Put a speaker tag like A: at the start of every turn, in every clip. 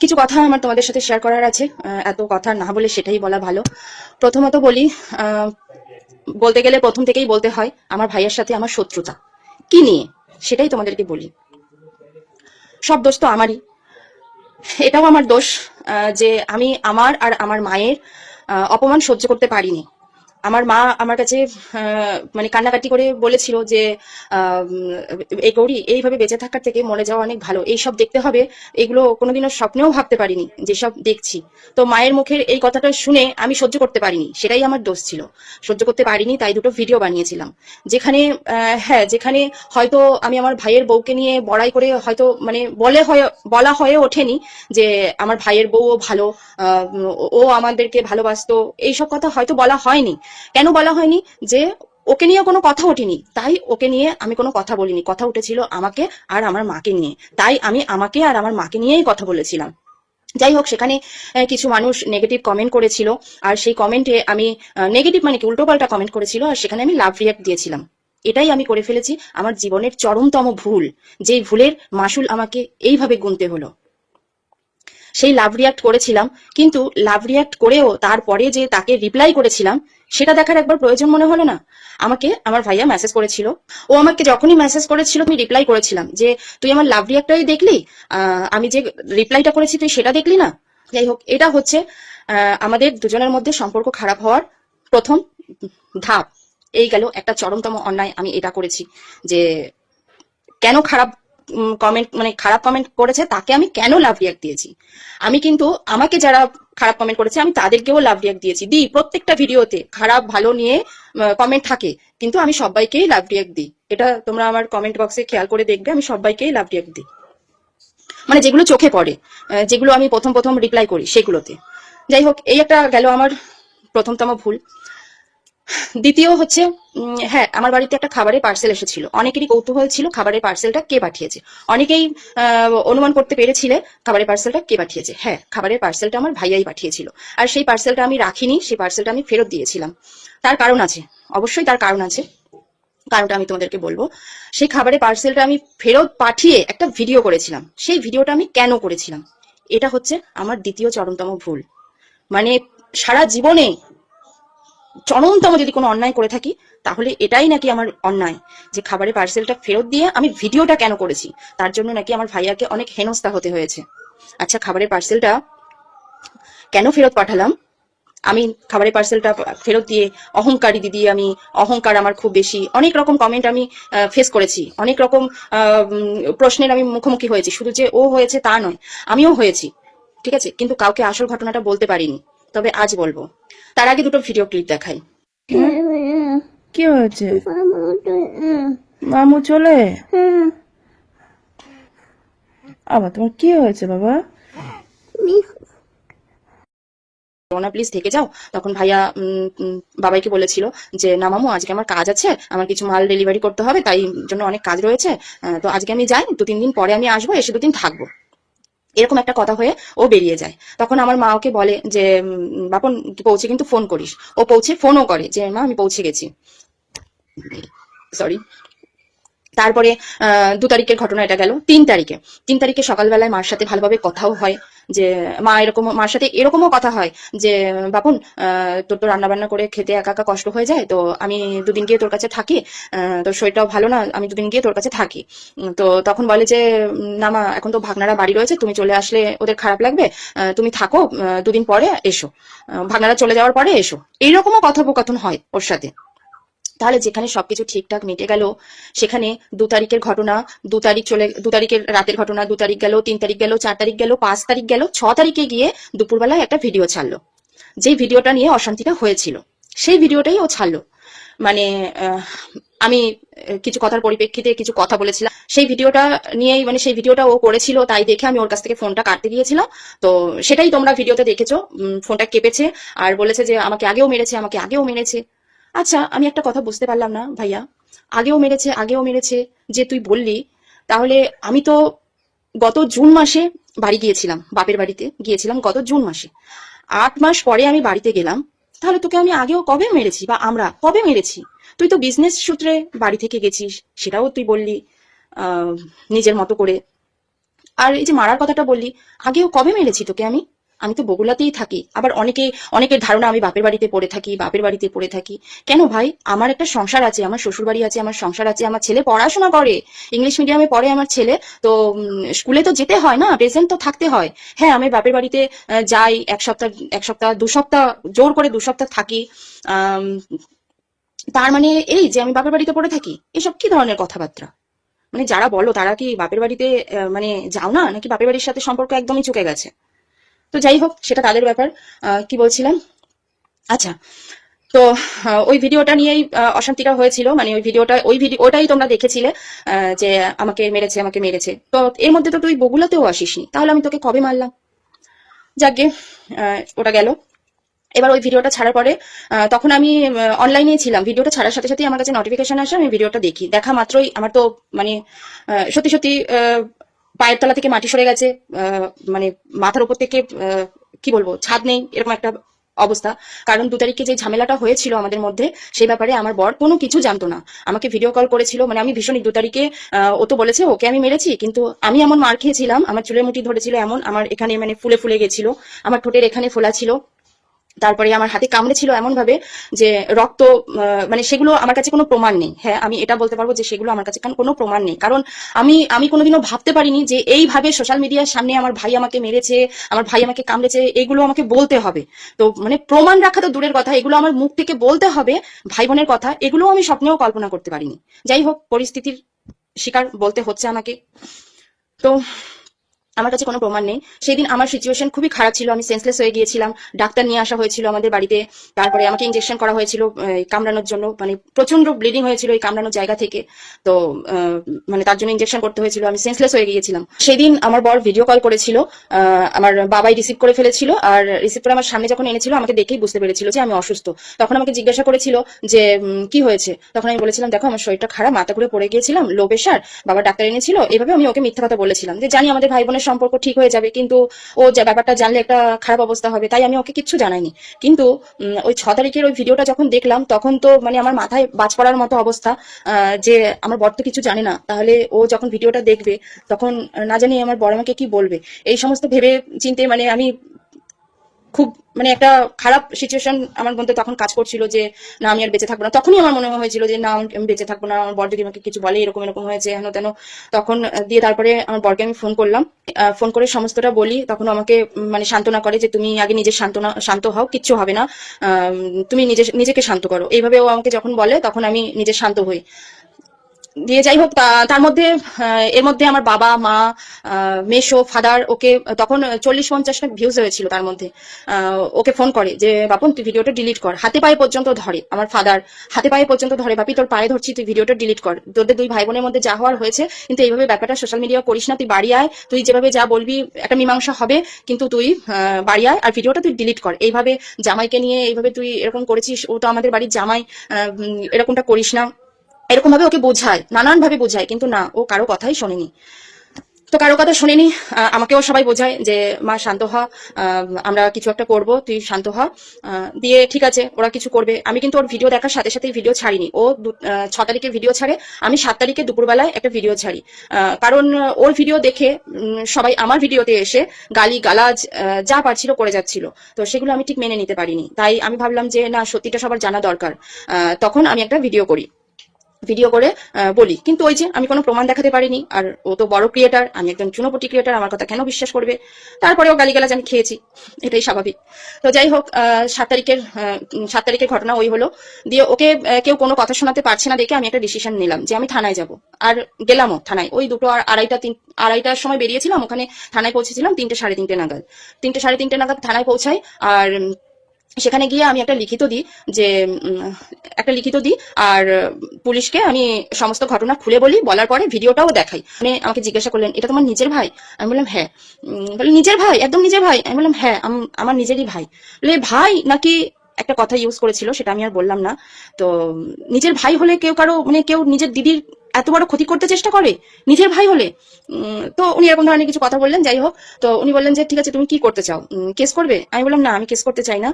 A: কিছু কথা আমার তোমাদের সাথে শেয়ার করার আছে। এত কথা না বলে সেটাই বলা ভালো। প্রথমত বলি বলতে গেলে প্রথম থেকেই বলতে হয়, আমার ভাইয়ের সাথে আমার শত্রুতা। কি নিয়ে? সেটাই তোমাদেরকে বলি। সব দোষ তো আমারই। এটাও আমার দোষ যে আমি আমার আর আমার মায়ের অপমান সহ্য করতে পারিনি। আমার মা আমার কাছে মানে কান্নাকাটি করে বলেছিল যে এই গৌরী এইভাবে বেঁচে থাকার থেকে মরে যাওয়া অনেক ভালো। এইসব দেখতে হবে। এগুলো কোনোদিনও স্বপ্নেও ভাবতে পারিনি যেসব দেখছি। তো মায়ের মুখের এই কথাটা শুনে আমি সহ্য করতে পারিনি। সেটাই আমার দোষ ছিল। সহ্য করতে পারিনি, তাই দুটো ভিডিও বানিয়েছিলাম। যেখানে হ্যাঁ যেখানে হয়তো আমি আমার ভাইয়ের বউকে নিয়ে বড়াই করে হয়তো মানে বলে হয়ে, বলা হয়ে ওঠেনি যে আমার ভাইয়ের বউও ভালো ও আমাদেরকে ভালোবাসতো। এইসব কথা হয়তো বলা হয়নি। কেন বলা হয়নি যে ওকে নিয়ে কোনো কথা ওঠেনি? তাই ওকে নিয়ে আমি কোনো কথা বলিনি। কথা উঠেছিল আমাকে আর আমার মাকে নিয়ে। তাই আমি আমাকে আর আমার মাকে নিয়েই কথা বলেছিলাম। যাই হোক, সেখানে কিছু মানুষ নেগেটিভ কমেন্ট করেছিল। আর সেই কমেন্টে আমি নেগেটিভ মানে কি উল্টোপাল্টা কমেন্ট করেছিল। আর সেখানে আমি লাভ রিয়াক্ট দিয়েছিলাম। এটাই আমি করে ফেলেছি। আমার জীবনের চরমতম ভুল। যেই ভুলের মাসুল আমাকে এইভাবে গুনতে হলো। সেই লাভ রিয়াক্ট করেছিলাম, কিন্তু লাভ রিয়াক্ট করেও তারপরে যে তাকে রিপ্লাই করেছিলাম, সেটা দেখার একবার প্রয়োজন মনে হলো না। আমাকে আমার ভাইয়া মেসেজ করেছিল। ও আমাকে যখনই মেসেজ করেছিল, আমি রিপ্লাই করেছিলাম যে, তুই আমার লাভ রিয়াক্টটাই দেখলি? আমি যে রিপ্লাইটা করেছি, তুই সেটা দেখলি না? যাই হোক, এটা হচ্ছে আমাদের দুজনের মধ্যে সম্পর্ক খারাপ হওয়ার প্রথম ধাপ। এই গেল একটা চরমতম অন্যায়, আমি এটা করেছি যে, কেন খারাপ কমেন্ট মানে খারাপ কমেন্ট করেছে, তাকে আমি কেন লাভ রিয়াক্ট দিয়েছি? আমি কিন্তু, আমাকে যারা খারাপ কমেন্ট করেছে, আমি তাদেরকেও লাভ রিয়াক্ট দিয়েছি। দিই প্রত্যেকটা ভিডিওতে, খারাপ, ভালো নিয়ে কমেন্ট থাকে, কিন্তু আমি সবাইকেই লাভ রিয়াক্ট দিই। এটা তোমরা আমার কমেন্ট বক্সে খেয়াল করে দেখবে, আমি সবাইকেই লাভ রিয়াক্ট দিই। মানে যেগুলো চোখে পড়ে যেগুলো আমি প্রথম প্রথম রিপ্লাই করি, সেগুলোতে। যাই হোক, এই একটা গেল আমার প্রথমতম ভুল। দ্বিতীয় হচ্ছে হ্যাঁ আমার বাড়িতে একটা খাবারের পার্সেল এসেছিল। অনেকেরই কৌতূহল ছিল খাবারের পার্সেলটা কে পাঠিয়েছে। অনেকেই অনুমান করতে পেরেছিলে খাবারের পার্সেলটা কে পাঠিয়েছে। হ্যাঁ খাবারের পার্সেলটা আমার ভাইয়াই পাঠিয়েছিল। আর সেই পার্সেলটা আমি রাখিনি, সেই পার্সেলটা আমি ফেরত দিয়েছিলাম। তার কারণ আছে, অবশ্যই তার কারণ আছে। কারণটা আমি তোমাদেরকে বলব। সেই খাবারের পার্সেলটা আমি ফেরত পাঠিয়ে একটা ভিডিও করেছিলাম। সেই ভিডিওটা আমি কেন করেছিলাম? এটা হচ্ছে আমার দ্বিতীয় চরমতম ভুল। মানে সারা জীবনে চরমতম যদি কোনো অন্যায় করে থাকি, তাহলে এটাই নাকি আমার অন্যায় যে খাবারের পার্সেলটা ফেরত দিয়ে আমি ভিডিওটা কেন করেছি? তার জন্য নাকি আমার ভাইয়াকে অনেক হেনস্থা হতে হয়েছে। আচ্ছা খাবারের পার্সেলটা কেন ফেরত পাঠালাম? আমি খাবারের পার্সেলটা ফেরত দিয়ে অহংকারী দিদি, আমি অহংকার আমার খুব বেশি। অনেক রকম কমেন্ট আমি ফেস করেছি। অনেক রকম প্রশ্নের আমি মুখোমুখি হয়েছি। শুধু যে ও হয়েছে তা নয়, আমিও হয়েছি। ঠিক আছে? কিন্তু কাউকে আসল ঘটনাটা বলতে পারিনি। তবে আজ বলব। তার আগে দুটো ভিডিও ক্লিপ দেখাই।
B: কি হয়েছে? মামু চলে? আবার তোমার কি হয়েছে বাবা?
A: না প্লিজ থেকে যাও। তখন ভাইয়া বাবাইকে বলেছিল যে না মামু আজকে আমার কাজ আছে আমার কিছু মাল ডেলিভারি করতে হবে তাই জন্য অনেক কাজ রয়েছে। তো আজকে আমি যাই দু তিন দিন পরে আমি আসব এসে দুদিন থাকব। এরকম একটা কথা হয়ে ও বেরিয়ে যায়। তখন আমার মা ওকে বলে যে বাপন পৌঁছে কিন্তু ফোন করিস। ও পৌঁছে ফোনও করে যে, মা, আমি পৌঁছে গেছি। সরি তারপরে দু তারিখের ঘটনা এটা গেল। তিন তারিখে। তিন তারিখে সকালবেলায় মার সাথে ভালোভাবে কথাও হয় যে, মা এরকম, মার সাথে এরকমও কথা হয় যে, বাপন তোর তো রান্না বান্না করে খেতে একা একা কষ্ট হয়ে যায়, তো আমি দুদিন গিয়ে তোর কাছে থাকি তোর শরীরটাও ভালো না, আমি দুদিন গিয়ে তোর কাছে থাকি। তো তখন বলে যে, না মা, এখন তো ভাগনারা বাড়ি রয়েছে, তুমি চলে আসলে ওদের খারাপ লাগবে তুমি থাকো দুদিন পরে এসো। ভাগনারা চলে যাওয়ার পরে এসো। এইরকমও কথোপকথন হয় ওর সাথে। তাহলে যেখানে সবকিছু ঠিকঠাক মিটে গেল, সেখানে দু তারিখের ঘটনা, দু তারিখ চলে, দু তারিখের রাতের ঘটনা, দু তারিখ গেল, তিন তারিখ গেল, চার তারিখ গেল, পাঁচ তারিখ গেল, ছ তারিখে গিয়ে দুপুরবেলায় একটা ভিডিও ছাড়লো। যেই ভিডিওটা নিয়ে অশান্তিটা হয়েছিল, সেই ভিডিওটাই ও ছাড়লো। মানে আমি কিছু কথার পরিপ্রেক্ষিতে কিছু কথা বলেছিলাম। সেই ভিডিওটা নিয়েই মানে সেই ভিডিওটা ও করেছিল, তাই দেখে আমি ওর কাছ থেকে ফোনটা কাটতে দিয়েছিলাম তো সেটাই তোমরা ভিডিওতে দেখেছ ফোনটা কেঁপেছে, আর বলেছে যে, আমাকে আগেও মেরেছে, আমাকে আগেও মেরেছে। আচ্ছা আমি একটা কথা বুঝতে পারলাম না, ভাইয়া। আগেও মেরেছে আগেও মেরেছে, যে তুই বললি, তাহলে আমি তো গত জুন মাসে বাড়ি গিয়েছিলাম, বাপের বাড়িতে গিয়েছিলাম গত জুন মাসে। আট মাস পরে আমি বাড়িতে গেলাম, তাহলে তোকে আমি আগেও কবে মেরেছি? বা আমরা কবে মেরেছি? তুই তো বিজনেস সূত্রে বাড়ি থেকে গেছিস, সেটাও তুই বললি নিজের মতো করে। আর এই যে মারার কথাটা বললি, আগেও কবে মেরেছি তোকে আমি? আমি তো বগুলাতেই থাকি। আবার অনেকে, অনেকের ধারণা আমি বাপের বাড়িতে পড়ে থাকি, বাপের বাড়িতে পড়ে থাকি। কেন ভাই? আমার একটা সংসার আছে, আমার শ্বশুর বাড়ি আছে, আমার সংসার আছে, আমার ছেলে পড়াশোনা করে। ইংলিশ মিডিয়ামে পড়ে আমার ছেলে, তো স্কুলে তো যেতে হয় না প্রেজেন্ট তো থাকতে হয়। হ্যাঁ আমি বাপের বাড়িতে যাই, এক সপ্তাহ এক সপ্তাহ, দু সপ্তাহ, জোর করে দু সপ্তাহ থাকি। তার মানে এই যে আমি বাপের বাড়িতে পড়ে থাকি, এসব কি ধরনের কথাবার্তা? মানে যারা বলো, তারা কি বাপের বাড়িতে মানে যাও না? নাকি বাপের বাড়ির সাথে সম্পর্ক একদমই চুকে গেছে? তো যাই হোক, সেটা তাদের ব্যাপার। কি বলছিলাম? আচ্ছা তো ওই ভিডিওটা নিয়েই অশান্তিটা হয়েছিল। মানে ওই ভিডিওটা, ওই ভিডিও ওটাই তোমরা দেখেছিলে যে আমাকে মেরেছে আমাকে মেরেছে। তো এর মধ্যে তো তুই বগুলাতেও আসিসনি। তাহলে আমি তোকে কবে মারলাম? যাকে ওটা গেল। এবার ওই ভিডিওটা ছাড়ার পরে তখন আমি অনলাইনে ছিলাম। ভিডিওটা ছাড়ার সাথে সাথে আমার কাছে নোটিফিকেশন আসে, আমি ভিডিওটা দেখি। দেখা মাত্রই আমার তো মানে সত্যি সত্যি পায়ের তলা থেকে মাটি সরে গেছে মানে মাথার উপর থেকে কি বলব, ছাদ নেই, এরকম একটা অবস্থা। কারণ দু তারিখে যে ঝামেলাটা হয়েছিল আমাদের মধ্যে, সেই ব্যাপারে আমার বর কোনো কিছু জানতো না। আমাকে ভিডিও কল করেছিল মানে আমি ভীষণই দু তারিখে ও তো বলেছে, ওকে আমি মেরেছি, কিন্তু আমি এমন মার খেয়েছিলাম, আমার চুলের মুঠি ধরেছিল এমন, আমার এখানে মানে ফুলে ফুলে গেছিল, আমার ঠোঁটের এখানে ফোলা ছিল। তারপরে আমার হাতে কামড়েছিল এমন ভাবে যে রক্ত মানে সেগুলো আমার কাছে কোনো প্রমাণ নেই। হ্যাঁ আমি এটা বলতে পারব যে সেগুলো আমার কাছে কোনো প্রমাণ নেই। কারণ আমি আমি কোনোদিনও ভাবতে পারিনি যে এইভাবে সোশ্যাল মিডিয়ার সামনে আমার ভাই আমাকে মেরেছে, আমার ভাই আমাকে কামড়েছে, এগুলো আমাকে বলতে হবে। তো মানে প্রমাণ রাখা তো দূরের কথা, এগুলো আমার মুখ থেকে বলতে হবে, ভাই বোনের কথা, এগুলো আমি স্বপ্নেও কল্পনা করতে পারিনি। যাই হোক, পরিস্থিতির শিকার বলতে হচ্ছে আমাকে। তো আমার কাছে কোনো প্রমাণ নেই। সেদিন আমার সিচুয়েশন খুবই খারাপ ছিল, আমি সেন্সলেস হয়ে গিয়েছিলাম। ডাক্তার নিয়ে আসা হয়েছিল আমাদের বাড়িতে। তারপরে আমাকে ইঞ্জেকশন করা হয়েছিল কামড়ানোর জন্য। মানে প্রচণ্ড ব্লিডিং হয়েছিল এই কামড়ানোর জায়গা থেকে। তো মানে তার জন্য ইঞ্জেকশন করতে হয়েছিল, আমি সেন্সলেস হয়ে গিয়েছিলাম। সেদিন আমার বর ভিডিও কল করেছিল আমার বাবাই রিসিভ করে ফেলেছিল। আর রিসিভ করে আমার সামনে যখন এনেছিল, আমাকে দেখেই বুঝতে পেরেছিল যে আমি অসুস্থ। তখন আমাকে জিজ্ঞাসা করেছিল যে কি হয়েছে? তখন আমি বলেছিলাম, দেখো, আমার শরীরটা খারাপ, মাথা ঘুরে পড়ে গিয়েছিলাম, লো প্রেশার বাবা ডাক্তার এনেছিল। এভাবে আমি ওকে মিথ্যা কথা বলেছিলাম। যে জানি আমাদের ভাই বোনের সম্পর্ক ঠিক হয়ে যাবে, কিন্তু ও যে ব্যাপারটা জানলে একটা খারাপ অবস্থা হবে, তাই আমি ওকে কিচ্ছু জানাইনি। কিন্তু ওই ছ তারিখের ওই ভিডিওটা যখন দেখলাম, তখন তো মানে আমার মাথায় বাজ পড়ার মতো অবস্থা যে আমার বর তো কিছু জানে না। তাহলে ও যখন ভিডিওটা দেখবে, তখন, না জানি আমার বড় আমাকে কি বলবে। এই সমস্ত ভেবে চিনতে মানে আমি খুব মানে একটা খারাপ সিচুয়েশন আমার মধ্যে তখন কাজ করছিল যে, না, আমি আর বেঁচে থাকব না। তখনই আমার মনে হয়েছিল যে, না, আমি বেঁচে থাকব না। আমার বর যদি আমাকে কিছু বলে, এরকম এরকম হয়েছে, হেন তেন। তখন দিয়ে তারপরে আমার বরকে আমি ফোন করলাম। ফোন করে সমস্তটা বলি। তখন আমাকে মানে সান্ত্বনা করে যে, তুমি আগে নিজের শান্তনা শান্ত হও, কিচ্ছু হবে না। তুমি নিজে, নিজেকে শান্ত করো। এইভাবে ও আমাকে যখন বলে, তখন আমি নিজে শান্ত হই। দিয়ে যাই হোক তার মধ্যে এর মধ্যে আমার বাবা, মা মেশো ফাদার ওকে, তখন চল্লিশ পঞ্চাশটা ভিউজ হয়েছিল তার মধ্যে। ওকে ফোন করে যে বাপন তুই ভিডিওটা ডিলিট কর। হাতে পায়ে পর্যন্ত ধরে আমার ফাদার হাতে পায়ে পর্যন্ত ধরে, বাপি, তোর পায়ে ধরছি, তুই ভিডিওটা ডিলিট কর। তোদের দুই ভাই বোনের মধ্যে যা হওয়ার হয়েছে, কিন্তু এইভাবে ব্যাপারটা সোশ্যাল মিডিয়া করিস না, তুই বাড়ি আয়। তুই যেভাবে যা বলবি, একটা মীমাংসা হবে, কিন্তু তুই বাড়ি আয় আর ভিডিওটা তুই ডিলিট কর। এইভাবে জামাইকে নিয়ে, এইভাবে তুই এরকম করেছিস, ও তো আমাদের বাড়ির জামাই এরকমটা করিস না। এরকম ভাবে ওকে বোঝায় নানান ভাবে বোঝায়, কিন্তু না, ও কারও কথাই শোনেনি। তো কারও কথা শুনিনি আমাকেও সবাই বোঝায় যে, মা, শান্ত হ আমরা কিছু একটা করব, তুই শান্ত হ। দিয়ে, ঠিক আছে, ওরা কিছু করবে। আমি কিন্তু ওর ভিডিও দেখার সাথে সাথে ভিডিও ছাড়িনি। ও ছ তারিখে ভিডিও ছাড়ে, আমি সাত তারিখে দুপুরবেলায় একটা ভিডিও ছাড়ি। কারণ ওর ভিডিও দেখে সবাই আমার ভিডিওতে এসে গালি, গালাজ যা পারছিল করে যাচ্ছিল। তো সেগুলো আমি ঠিক মেনে নিতে পারিনি। তাই আমি ভাবলাম যে, না, সত্যিটা সবার জানা দরকার। তখন আমি একটা ভিডিও করি। ভিডিও করে বলি। কিন্তু ওই যে আমি কোনো প্রমাণ দেখাতে পারিনি, আর ও তো বড় ক্রিয়েটার আমি একজন চুনোপটি ক্রিয়েটার আমার কথা কেন বিশ্বাস করবে? তারপরেও গালিগালাজ আমি খেয়েছি, এটাই স্বাভাবিক। তো যাই হোক সাত তারিখের সাত তারিখের ঘটনা ওই হলো, দিয়ে ওকে কেউ কোনো কথা শোনাতে পারছে না দেখে আমি একটা ডিসিশন নিলাম যে আমি থানায় যাব। আর গেলামও থানায়, ওই দুটো আর আড়াইটা তিন, আড়াইটার সময় বেরিয়েছিলাম, ওখানে থানায় পৌঁছেছিলাম তিনটে সাড়ে তিনটে নাগাদ। তিনটে সাড়ে তিনটে নাগাদ থানায় পৌঁছাই, আর সেখানে গিয়ে আমি একটা লিখিত দিই যে একটা লিখিত দিই আর পুলিশকে আমি সমস্ত ঘটনা খুলে বলি, বলার পরে ভিডিওটাও দেখাই। মানে আমাকে জিজ্ঞাসা করলেন, এটা তোমার নিজের ভাই? আমি বললাম হ্যাঁ। বলে নিজের ভাই? একদম নিজের ভাই? আমি বললাম হ্যাঁ আম- আমার নিজেরই ভাই। বলে, ভাই নাকি একটা কথা ইউজ করেছিল, সেটা আমি আর বললাম না। তো, নিজের ভাই হলে কেউ কারও মানে কেউ নিজের দিদির এত বড় ক্ষতি করতে চেষ্টা করে? নিজের ভাই হলে? তো উনি এরকম ধরনের কিছু কথা বললেন যাই হোক। তো উনি বললেন যে ঠিক আছে তুমি কি করতে চাও? কেস করবে? আমি বললাম না আমি কেস করতে চাই না।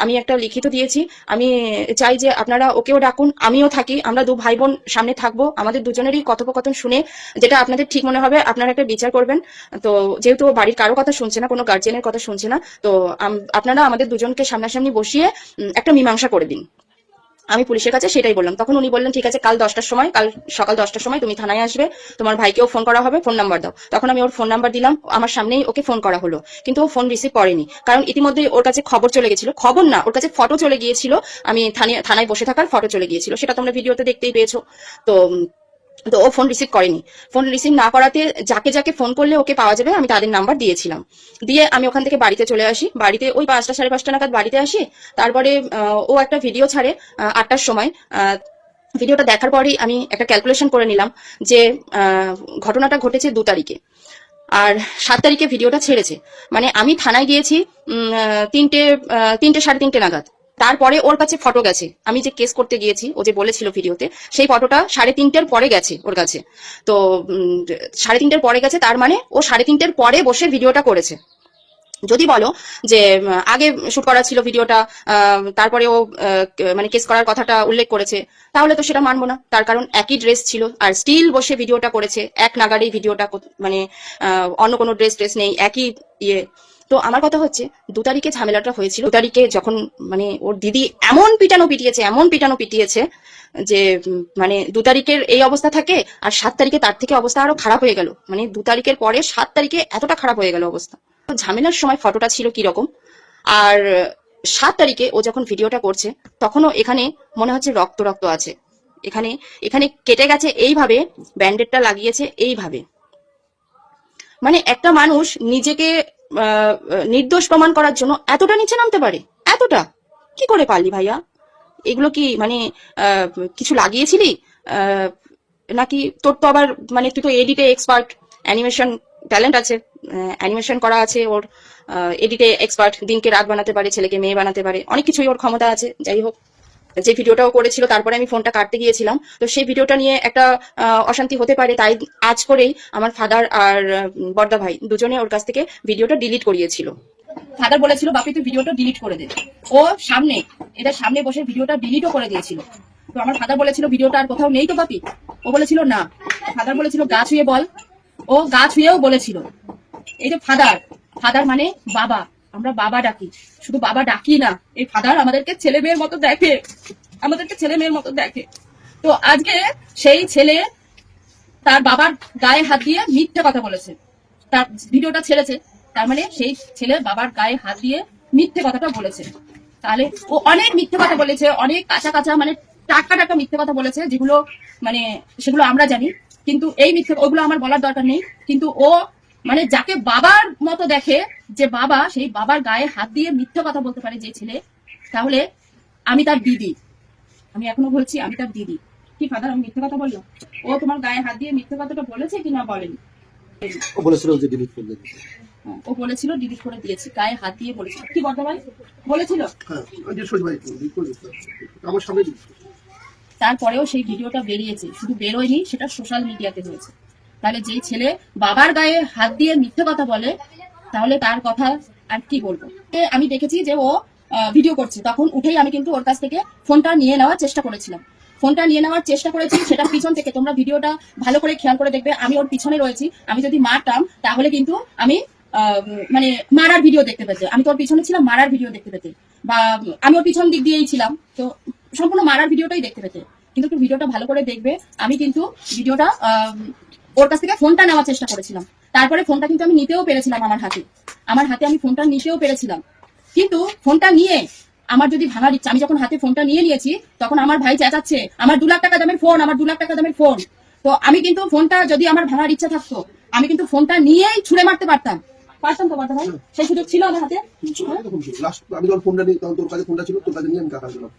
A: আম, একটা লিখিত দিয়েছি। আমি চাই যে আপনারা ওকেও ডাকুন আমিও থাকি। আমরা দু ভাই বোন সামনে থাকব। আমাদের দুজনেরই কথোপকথন শুনে যেটা আপনাদের ঠিক মনে হবে আপনারা একটা বিচার করবেন। তো যেহেতু বাড়ির কারও কথা শুনছে না কোনো গার্জিয়ানের কথা শুনছে না তো আপনারা আমাদের দুজনকে সামনাসামনি বসিয়ে একটা মীমাংসা করে দিন। আমি পুলিশের কাছে সেটাই বললাম। তখন উনি বললেন, ঠিক আছে, কাল দশটার সময়, কাল সকাল দশটার সময় তুমি থানায় আসবে। তোমার ভাইকেও ফোন করা হবে ফোন নাম্বার দাও। তখন আমি ওর ফোন নাম্বার দিলাম, আমার সামনেই ওকে ফোন করা হলো। কিন্তু ও ফোন রিসিভ করেনি। কারণ ইতিমধ্যে ওর কাছে খবর চলে গেছিল। খবর না, ওর কাছে ফটো চলে গিয়েছিল। আমি থানায় বসে থাকার ফটো চলে গিয়েছিল। সেটা তোমরা ভিডিওতে দেখতেই পেয়েছ। তো তো ও ফোন রিসিভ করেনি। ফোন রিসিভ না করাতে যাকে যাকে ফোন করলে ওকে পাওয়া যাবে, আমি তাদের নাম্বার দিয়েছিলাম। দিয়ে আমি ওখান থেকে বাড়িতে চলে আসি। বাড়িতে ওই পাঁচটা সাড়ে পাঁচটা নাগাদ বাড়িতে আসি। তারপরে ও একটা ভিডিও ছাড়ে আটটার সময়। ভিডিওটা দেখার পরেই আমি একটা ক্যালকুলেশন করে নিলাম যে ঘটনাটা ঘটেছে দু তারিখে। আর সাত তারিখে ভিডিওটা ছেড়েছে। মানে আমি থানায় গিয়েছি তিনটে তিনটে সাড়ে তিনটে নাগাদ। তারপরে ওর কাছে ফটো গেছে। আমি যে কেস করতে গিয়েছি, ও যে বলেছিল ভিডিওতে সেই ফটোটা সাড়ে তিনটের পরে গেছে ওর কাছে। তো সাড়ে তিনটের পরে গেছে, তার মানে ও সাড়ে তিনটের পরে বসে ভিডিওটা করেছে। যদি বলো যে আগে শুট করা ছিল ভিডিওটা তারপরে ও মানে কেস করার কথাটা উল্লেখ করেছে, তাহলে তো সেটা মানবো না। তার কারণ একই ড্রেস ছিল, আর স্টিল বসে ভিডিওটা করেছে, এক নাগারেই ভিডিওটা মানে অন্য কোনো ড্রেস ট্রেস নেই, একই ইয়ে। তো আমার কথা হচ্ছে, দু তারিখে ঝামেলাটা হয়েছিল। দু তারিখে যখন মানে ওর দিদি এমন পিটানো পিটিয়েছে, এমন পিটানো পিটিয়েছে যে মানে দু তারিখের এই অবস্থা থাকে আর সাত তারিখে তার থেকে অবস্থা আরও খারাপ হয়ে গেল। মানে দু তারিখের পরে সাত তারিখে এতটা খারাপ হয়ে গেল অবস্থা। ঝামেলার সময় ফটোটা ছিল কীরকম? আর সাত তারিখে ও যখন ভিডিওটা করছে, তখনও এখানে মনে হচ্ছে রক্ত রক্ত আছে। এখানে এখানে কেটে গেছে এইভাবে ব্যান্ডেডটা লাগিয়েছে এইভাবে। মানে একটা মানুষ নিজেকে নির্দোষ প্রমাণ করার জন্য এতটা নিচে নামতে পারে? এতটা? কি করে পারলি ভাইয়া? এগুলো কি মানে কিছু লাগিয়েছিলি? নাকি তোর তো আবার মানে তুই তো এডিটে এক্সপার্ট অ্যানিমেশন ট্যালেন্ট আছে। অ্যানিমেশন করা আছে ওর। এডিটে এক্সপার্ট দিনকে রাত বানাতে পারে, ছেলেকে মেয়ে বানাতে পারে। অনেক কিছুই ওর ক্ষমতা আছে। যাই হোক। যে ভিডিওটাও করেছিল, তারপরে আমি ফোনটা কাটতে গিয়েছিলাম। তো সেই ভিডিওটা নিয়ে একটা অশান্তি হতে পারে, তাই আজ করেই আমার ফাদার আর বর্দা ভাই দুজনে ওর কাছ থেকে ভিডিওটা ডিলিট করিয়েছিল। ফাদার বলেছিল, বাপি, তুই ভিডিওটা ডিলিট করে দে। ও সামনে, এটা সামনে বসে ভিডিওটা ডিলিটও করে দিয়েছিল। তো আমার ফাদার বলেছিল, ভিডিওটা আর কোথাও নেই তো, বাপি? ও বলেছিল, না। ফাদার বলেছিল, গা ছুঁয়ে বল। ও গা ছুঁয়েও বলেছিল, এই যে ফাদার ফাদার মানে বাবা। আমরা বাবা ডাকি। শুধু বাবা ডাকি না, এই ফাদার আমাদেরকে ছেলে মেয়ের মতো দেখে। আমাদেরকে ছেলে মেয়ের মতো দেখে। তো আজকে সেই ছেলে তার বাবার গায়ে হাত দিয়ে মিথ্যে কথা বলেছে। তার ভিডিওটা ছেড়েছে। তার মানে সেই ছেলে বাবার গায়ে হাত দিয়ে মিথ্যে কথাটা বলেছে। তাহলে ও অনেক মিথ্যে কথা বলেছে, অনেক কাঁচা কাঁচা মানে টাটকা টাটকা মিথ্যে কথা বলেছে, যেগুলো মানে সেগুলো আমরা জানি। কিন্তু এই মিথ্যে ওগুলো আমার বলার দরকার নেই। কিন্তু ও মানে যাকে বাবার মতো দেখে যে বাবা সেই বাবার গায়ে হাত দিয়ে মিথ্যে কথা বলতে পারে যে ছেলে তাহলে আমি তার দিদি। আমি এখনও বলছি আমি তার দিদি। কি ফাদার আমি মিথ্যে কথা বলল? ও তোমার গায়ে হাত দিয়ে মিথ্যে কথাটা বলেছে কি না বলেনি?
C: ও বলেছিল যে ডিলিট করে দিতে
A: হ্যাঁ, ও বলেছিল ডিলিট করে দিয়েছি গায়ে হাত দিয়ে বলেছিল। কি ভাই? বলেছিল?
C: হ্যাঁ করে আমার সামনে করে।
A: তারপরেও সেই ভিডিওটা বেরিয়েছে শুধু বেরোয়নি সেটা সোশ্যাল মিডিয়াতে হয়েছে। তাহলে যেই ছেলে বাবার গায়ে হাত দিয়ে মিথ্যে কথা বলে, তাহলে তার কথা আর কি বলব? আমি দেখেছি যে ও ভিডিও করছে। তখন উঠেই আমি কিন্তু ওর কাছ থেকে ফোনটা নিয়ে নেওয়ার চেষ্টা করেছিলাম। ফোনটা নিয়ে নেওয়ার চেষ্টা করেছি, সেটা পিছন থেকে তোমরা ভিডিওটা ভালো করে খেয়াল করে দেখবে। আমি ওর পিছনে রয়েছি। আমি যদি মারতাম, তাহলে কিন্তু আমি মানে মারার ভিডিও দেখতে পেতে। আমি তোর পিছনে ছিলাম, মারার ভিডিও দেখতে পেতে। বা আমি ওর পিছন দিক দিয়েই ছিলাম। তো সম্পূর্ণ মারার ভিডিওটাই দেখতে পেতে। কিন্তু একটু ভিডিওটা ভালো করে দেখবে। আমি কিন্তু ভিডিওটা ওর কাছ থেকে ফোনটা নেওয়ার চেষ্টা করেছিলাম। তারপরে ফোনটা কিন্তু আমি নিতেও পেরেছিলাম আমার হাতে। আমার হাতে আমি ফোনটা নিতেও পেরেছিলাম। কিন্তু ফোনটা নিয়ে আমার যদি ভাঙার ইচ্ছা, আমি যখন হাতে ফোনটা নিয়ে নিয়েছি, তখন আমার ভাই চেঁচাচ্ছে, আমার দু লাখ টাকা দামের ফোন, আমার দু লাখ টাকা দামের ফোন। তো আমি কিন্তু ফোনটা যদি আমার ভাঙার ইচ্ছা থাকতো, আমি কিন্তু ফোনটা নিয়েই ছুড়ে মারতে পারতাম। পারতাম তো ভাই? সেই সুযোগ ছিল আমার হাতে? হ্যাঁ?
C: আমি যখন ফোনটা নিই তখন তোর কাছে ফোনটা ছিল তোর কাছে নিয়ে আমি দিলাম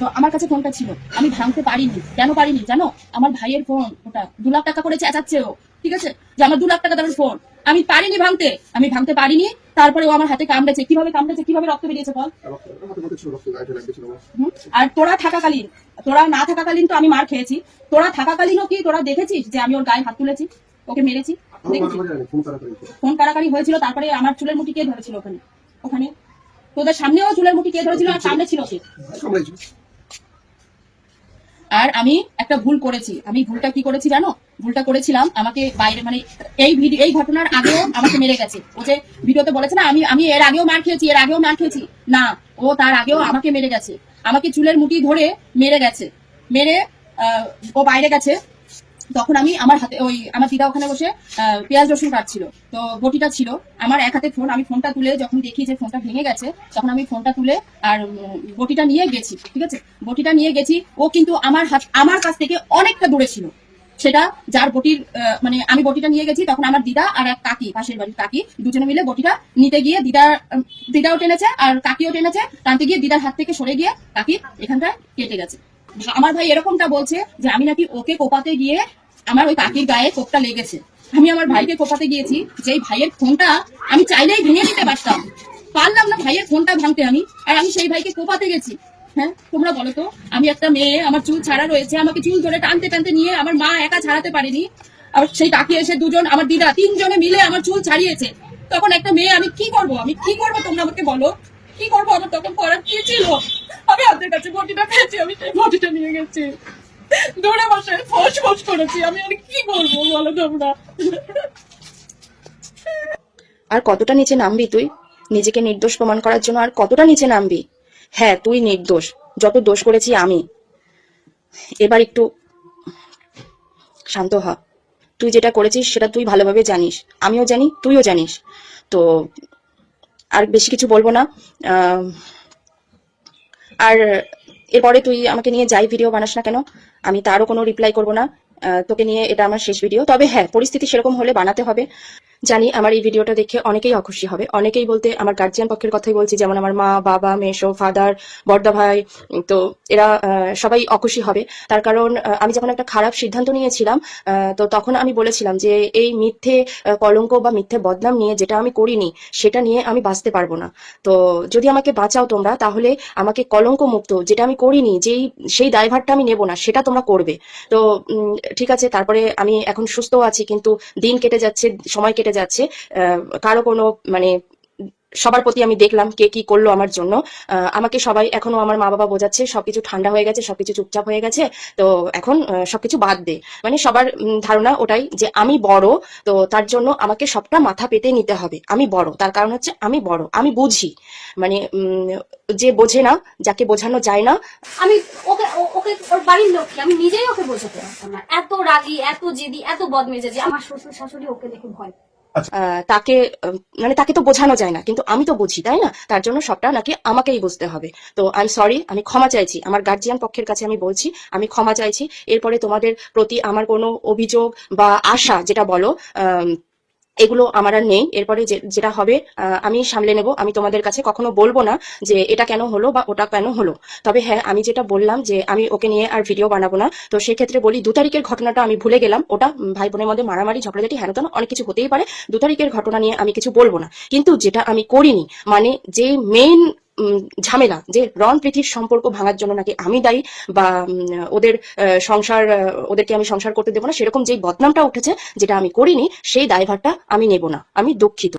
A: তো আমার কাছে ফোনটা ছিল। আমি ভাঙতে পারিনি। কেন পারিনি জানো? আমার ভাইয়ের ফোন ওটা দু লাখ টাকা করে চেঁচাচ্ছে ও। ঠিক আছে? যে আমার দু লাখ টাকা দামের ফোন আমি পারিনি ভাঙতে। আমি ভাঙতে পারিনি।
C: তারপরে ও আমার হাতে কামড়েছে। কীভাবে কামড়েছে কীভাবে রক্ত বেরিয়েছে বল?
D: আমার।
C: হুম? আর তোরা থাকাকালীন তোরা না থাকাকালীন তো আমি মার খেয়েছি। তোরা থাকাকালীনও কি তোরা দেখেছিস যে আমি ওর গায়ে হাত তুলেছি? ওকে মেরেছি?
D: ফোন
C: কারাকারি হয়েছিল তারপরে আমার চুলের মুঠি কে ধরেছিল ওখানে? ওখানে? তোদের সামনেও চুলের মুঠি কে ধরেছিল আর সামনে ছিল
D: সামলাইছি
C: আর আমি একটা ভুল করেছি। আমি ভুলটা কি করেছি জানো? ভুলটা করেছিলাম আমাকে বাইরে মানে এই ভিডিও এই ঘটনার আগেও আমাকে মেরে গেছে। ও যে ভিডিওতে বলেছে না আমি আমি এর আগেও মার খেয়েছি এর আগেও মার খেয়েছি। না ও তার আগেও আমাকে মেরে গেছে। আমাকে চুলের মুঠি ধরে মেরে গেছে। মেরে আহ, ও বাইরে গেছে। তখন আমি আমার হাতে ওই আমার দিদা ওখানে বসে পেঁয়াজ রসুন কাটছিল। তো বটিটা ছিল, আমার এক হাতে ফোন, আমি ফোনটা তুলে যখন দেখি যে ফোনটা ভেঙে গেছে, তখন আমি ফোনটা তুলে আর বটিটা নিয়ে গেছি, ঠিক আছে? বটিটা নিয়ে গেছি, ও কিন্তু আমার হাত, আমার কাছ থেকে অনেকটা দূরে ছিল। সেটা যার বটির মানে আমি বটিটা নিয়ে গেছি, তখন আমার দিদা আর এক কাকি, পাশের বাড়ির কাকি, দুজনে মিলে বটিটা নিতে গিয়ে দিদা দিদাও টেনেছে আর কাকিও টেনেছে, টানতে গিয়ে দিদার হাত থেকে সরে গিয়ে কাকি এখানটায় কেটে গেছে। আমার ভাই এরকমটা বলছে যে আমি নাকি ওকে কোপাতে গিয়ে আমার ওই কাকির গায়ে কোপটা লেগেছে। আমি আমার ভাইকে কোপাতে গিয়েছি যে ভাইয়ের ফোনটা আমি চাইলেই ভেঙে দিতে পারতাম। পারলাম না ভাইয়ের ফোনটা ভাঙতে আমি, আর আমি সেই ভাইকে কোপাতে গেছি। হ্যাঁ তোমরা বলো তো, আমি একটা মেয়ে, আমার চুল ছাড়া রয়েছে, আমাকে চুল ধরে টানতে টানতে নিয়ে আমার মা একা ছাড়াতে পারেনি। আর সেই কাকি এসে দুজন, আমার দিদা তিনজনে মিলে আমার চুল ছাড়িয়েছে। তখন একটা মেয়ে, আমি কি করব? আমি কি করব তোমরা আমাকে বলো? কি করব? আমার তখন করার কি ছিল? আমি হাতের কাছে বটিটা পেয়েছি আমি সেই বটিটা নিয়ে গেছি। দৌড়ে বসে ফোস ফোস করেছি। আমি আর কি করব বলো তোমরা?
A: আর কতটা নিচে নামবি তুই? নিজেকে নির্দোষ প্রমাণ করার জন্য আর কতটা নিচে নামবি? হ্যাঁ তুই নির্দোষ। যত দোষ করেছি আমি। এবার একটু শান্ত হ। তুই যেটা করেছিস, সেটা তুই ভালোভাবে জানিস। আমিও জানি, তুইও জানিস। তো আর বেশি কিছু বলব না। আর এরপরে তুই আমাকে নিয়ে যাই ভিডিও বানাস না কেন, আমি তারও কোনো রিপ্লাই করব না। তোকে নিয়ে এটা আমার শেষ ভিডিও তবে হ্যাঁ পরিস্থিতি সেরকম হলে বানাতে হবে। জানি আমার এই ভিডিওটা দেখে অনেকেই অখুশি হবে। অনেকেই বলতে আমার গার্জিয়ান পক্ষের কথাই বলছি, যেমন আমার মা, বাবা মেশো ফাদার বর্দা ভাই, তো এরা সবাই অখুশি হবে। তার কারণ আমি যখন একটা খারাপ সিদ্ধান্ত নিয়েছিলাম তো তখন আমি বলেছিলাম যে এই মিথ্যে কলঙ্ক বা মিথ্যে বদনাম নিয়ে যেটা আমি করিনি, সেটা নিয়ে আমি বাঁচতে পারব না। তো যদি আমাকে বাঁচাও তোমরা, তাহলে আমাকে কলঙ্ক মুক্ত যেটা আমি করিনি, যেই, সেই দায়ভারটা আমি নেব না, সেটা তোমরা করবে। তো ঠিক আছে, তারপরে আমি এখন সুস্থ আছি, কিন্তু দিন কেটে যাচ্ছে, সময় কেটে যাচ্ছে কারও কোনো মানে সবার প্রতি আমি দেখলাম কে কি করল আমার জন্য। আমাকে সবাই এখনও আমার মা বাবা বোঝাচ্ছে, সবকিছু ঠান্ডা হয়ে গেছে, সবকিছু চুপচাপ হয়ে গেছে, তো এখন সবকিছু বাদ দে। মানে সবার ধারণা ওটাই যে আমি বড়, তো তার জন্য আমাকে সবটা মাথা পেতে নিতে হবে। আমি বড়, তার কারণ হচ্ছে আমি বড়, আমি বুঝি। মানে যে বোঝে না, যাকে বোঝানো যায় না,
E: আমি ওকে ওকে, ওর বাড়ির লোককে আমি নিজেই ওকে বোঝাতে পারতাম না। এত রাগি, এত জেদি, এত বদমেজাজি, আমার শ্বশুর শাশুড়ি ওকে দেখে ভয়
A: তাকে আহ, মানে তাকে তো বোঝানো যায় না কিন্তু আমি তো বুঝি তাই না? তার জন্য সবটা নাকি আমাকেই বুঝতে হবে। তো আই এম সরি আমি ক্ষমা চাইছি। আমার গার্জিয়ান পক্ষের কাছে আমি বলছি আমি ক্ষমা চাইছি। এরপরে তোমাদের প্রতি আমার কোনো অভিযোগ বা আশা যেটা বলো এগুলো আমার আর নেই। এরপরে যেটা হবে আমি সামলে নেব। আমি তোমাদের কাছে কখনো বলব না যে এটা কেন হলো বা ওটা কেন হলো। তবে হ্যাঁ আমি যেটা বললাম যে আমি ওকে নিয়ে আর ভিডিও বানাবো না। তো সেক্ষেত্রে বলি, দু তারিখের ঘটনাটা আমি ভুলে গেলাম। ওটা ভাই বোনের মধ্যে মারামারি ঝগড়াঝাটি হেন তেন অনেক কিছু হতেই পারে। দু তারিখের ঘটনা নিয়ে আমি কিছু বলব না। কিন্তু যেটা আমি করিনি মানে যে মেইন ঝামেলা যে রন প্রীতির সম্পর্ক ভাঙার জন্য নাকি আমি দায়ী বা উম, ওদের আহ, সংসার আহ, ওদেরকে আমি সংসার করতে দেবো না সেরকম যেই বদনামটা উঠেছে যেটা আমি করিনি সেই দায়ভারটা আমি নেব না আমি দুঃখিত।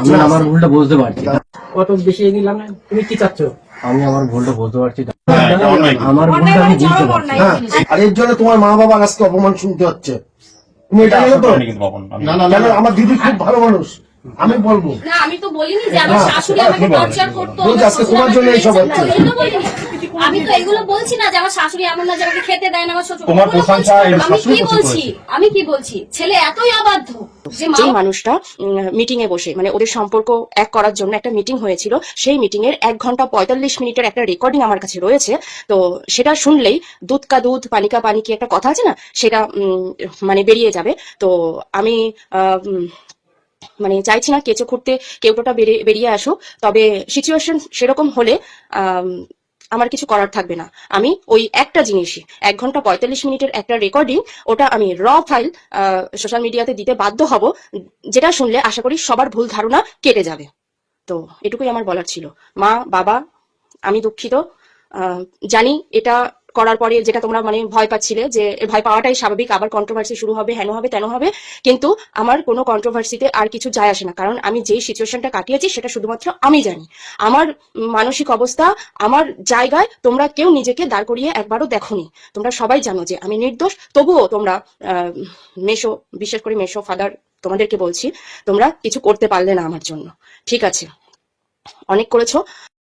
F: আমি আমার ভুলটা বুঝতে পারছি।
G: কত বেশি নিলাম তুমি কি চাচ্ছ?
F: আমি আমার ভুলটা বুঝতে পারছি। আমার ভুলটা আমি বুঝতে পারছি।
D: হ্যাঁ আর এর জন্য তোমার মা বাবা আজকে অপমান শুনতে হচ্ছে। তুমি এটা
H: না না
D: আমার দিদি খুব ভালো মানুষ। আমি বলব।
E: না আমি তো বলিনি যে আমার শাশুড়ি আমাকে টর্চার করতো
D: বলছি, আজকে তোমার জন্য এইসব। হচ্ছে।
E: আমি তো এগুলো বলছি না যে আমার শাশুড়ি এমন না যে আমাকে খেতে দেয় না আমার শ্বশুর
H: তোমার প্রশংসা
E: আমি কি বলছি? আমি কি বলছি? ছেলে এতই অবাধ্য যে
A: মানুষটা মিটিং এ বসে মানে ওদের সম্পর্ক এক করার জন্য একটা মিটিং হয়েছিল সেই মিটিং এর এক ঘণ্টা পঁয়তাল্লিশ মিনিটের একটা রেকর্ডিং আমার কাছে রয়েছে। তো সেটা শুনলেই দুধ কা দুধ পানিকা পানি কি একটা কথা আছে না? সেটা উম, মানে বেরিয়ে যাবে। তো আমি মানে চাইছি না কেঁচো খুঁড়তে কেউটোটা বেরিয়ে আসুক তবে সিচুয়েশন সেরকম হলে আম, আমার কিছু করার থাকবে না। আমি ওই একটা জিনিসই এক ঘণ্টা পঁয়তাল্লিশ মিনিটের একটা রেকর্ডিং ওটা আমি র ফাইল সোশ্যাল মিডিয়াতে দিতে বাধ্য হব যেটা শুনলে আশা করি সবার ভুল ধারণা কেটে যাবে। তো এটুকুই আমার বলার ছিল। মা বাবা আমি দুঃখিত। জানি এটা করার পরে যেটা তোমরা মানে ভয় পাচ্ছিলে যে ভয় পাওয়াটাই স্বাভাবিক, আবার কন্ট্রোভার্সি শুরু হবে, হেন হবে, তেন হবে, কিন্তু আমার কোনো কন্ট্রোভার্সিতে আর কিছু যায় আসে না। কারণ আমি যেই সিচুয়েশনটা কাটিয়েছি সেটা শুধুমাত্র আমি জানি। আমার মানসিক অবস্থা, আমার জায়গায় তোমরা কেউ নিজেকে দাঁড় করিয়ে একবারও দেখোনি। তোমরা সবাই জানো যে আমি নির্দোষ, তবুও তোমরা মেশো বিশেষ করে মেশো ফাদার তোমাদেরকে বলছি, তোমরা কিছু করতে পারলে না আমার জন্য। ঠিক আছে? অনেক করেছ।